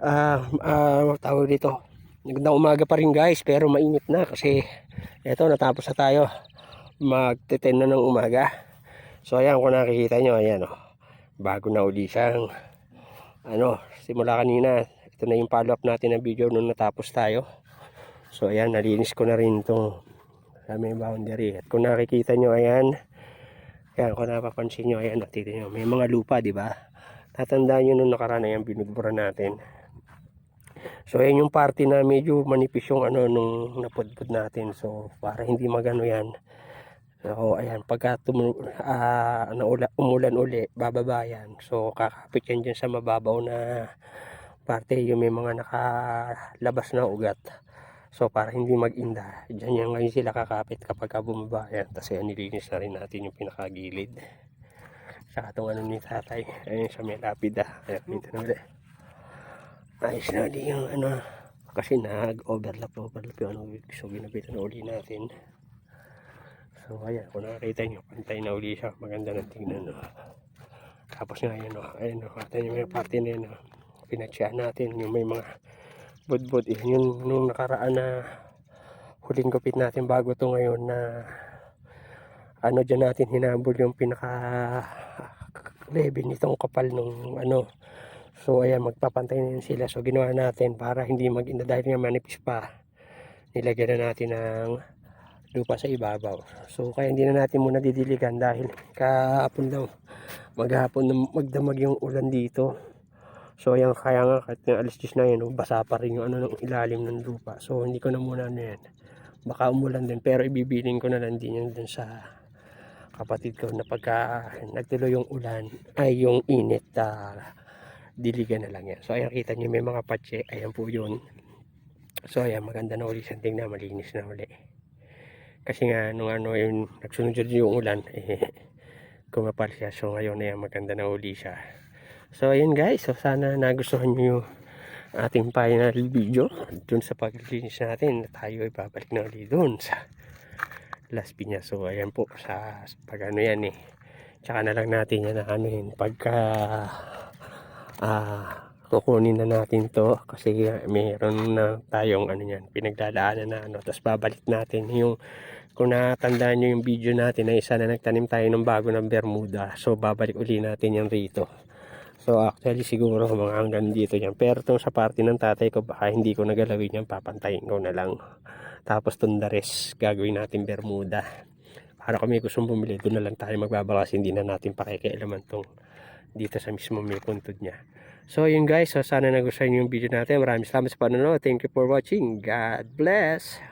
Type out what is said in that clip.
ah ah tawag dito. Nagandang umaga pa rin guys, pero mainit na kasi eto natapos na tayo. Magte-10 na ng umaga. So ayan kung nakikita nyo, ayan oh. Bago na uli siyang ano, simula kanina. Ito na yung follow up natin ng video nung natapos tayo. So ayan, nalinis ko na rin itong sa may boundary. At kung nakikita nyo, ayan, ayan, kung napapansin nyo, ayan, nakita nyo, may mga lupa, di ba? Tatandaan nyo nung nakaraan, ayan, binugbura natin. So, ayan yung party na medyo manipis yung ano nung napudpud natin. So, para hindi magano yan. So, ayan, pagka tumu- ah, naula, umulan uli, bababa yan. So, kakapit yan dyan sa mababaw na parte, yung may mga nakalabas na ugat. So, para hindi mag-inda, dyan yan ngayon sila kakapit kapag ka bumaba yan. Tapos, ayan, nilinis na rin natin yung pinakagilid. Saka itong ano ni tatay, ayun sa may lapida. Ayan, dito na ulit. Ayos na di yung ano, kasi nag-overlap, overlap yung ano, so ginabitan na uli natin. So ayan, kung nakakita nyo, pantay na uli siya, maganda na tingnan. No? Tapos nga yun, no, ayun, no, kata nyo may party na yun, no, pinatsyahan natin, yung may mga budbud, yun yung nung nakaraan na huling gupit natin bago to ngayon na ano dyan natin hinabol yung pinaka lebe nitong kapal nung ano So ayan, magpapantay na sila. So ginawa natin para hindi mag dahil nga manipis pa. Nilagyan na natin ng lupa sa ibabaw. So kaya hindi na natin muna didiligan dahil kahapon daw maghapon magdamag yung ulan dito. So ayan, kaya nga kahit nga alis 10 na yun, basa pa rin yung ano ng ilalim ng lupa. So hindi ko na muna ano yan. Baka umulan din pero ibibilin ko na lang din yun dun sa kapatid ko na pagka nagtuloy yung ulan ay yung init ah, diligan na lang yan. So ayan kita nyo may mga patse. Ayan po yun. So ayan maganda na uli siyang tingnan. Malinis na uli. Kasi nga nung ano yung nagsunod yung ulan eh kumapal siya. So ngayon ayan maganda na uli siya. So ayan guys. So sana nagustuhan nyo yung ating final video dun sa paglilinis natin. Tayo ay babalik na uli dun sa Las Piñas. So ayan po sa pag ano yan eh. Tsaka na lang natin yan na ano yun pagka ah kukunin na natin to kasi mayroon na tayong ano yan pinagdadaanan na ano tapos babalik natin. Yung kung natandaan nyo yung video natin na isa na nagtanim tayo ng bago ng Bermuda. So babalik uli natin yan rito. So actually siguro mga hanggang dito yan. Pero itong sa party ng tatay ko baka hindi ko nagalawin yan. Papantayin ko na lang. Tapos tundares gagawin natin Bermuda. Para kung may gustong bumili doon na lang tayo magbabakas hindi na natin pakikialaman tong dito sa mismo may puntod niya. So yun guys, so sana nagustuhan yung video natin. Maraming salamat sa panonood. Thank you for watching. God bless.